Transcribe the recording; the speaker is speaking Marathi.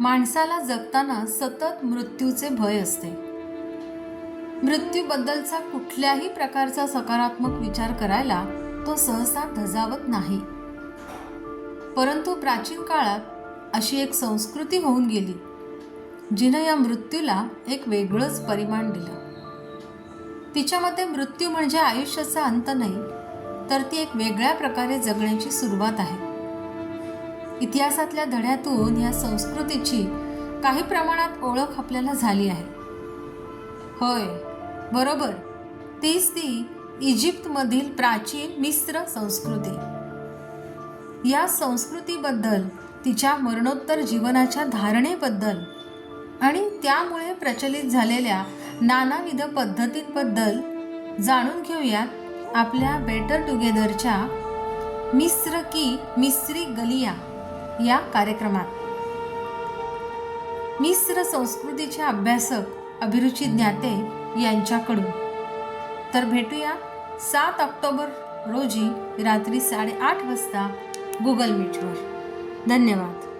माणसाला जगताना सतत मृत्यूचे भय असते. मृत्यूबद्दलचा कुठल्याही प्रकारचा सकारात्मक विचार करायला तो सहसा धजावत नाही. परंतु प्राचीन काळात अशी एक संस्कृती होऊन गेली जिनं या मृत्यूला एक वेगळंच परिमाण दिलं. तिच्यामध्ये मृत्यू म्हणजे आयुष्याचा अंत नाही तर ती एक वेगळ्या प्रकारे जगण्याची सुरुवात आहे. इतिहासातल्या धड्यातून या संस्कृतीची काही प्रमाणात ओळख आपल्याला झाली आहे. होय बरोबर. तीच ती इजिप्तमधील प्राचीन मिस्र संस्कृती. या संस्कृतीबद्दल तिच्या मरणोत्तर जीवनाच्या धारणेबद्दल आणि त्यामुळे प्रचलित झालेल्या नानाविध पद्धतींबद्दल जाणून घेऊयात आपल्या बेटर टुगेदरच्या मिस्र की मिस्री गलिया. या कार्यक्रमात. मिस्र संस्कृतीचे अभ्यासक अभिरुची ज्ञाते यांच्याकडून. तर भेटूया सात ऑक्टोबर रोजी रात्री साडेआठ वाजता गुगल मीटवर. धन्यवाद.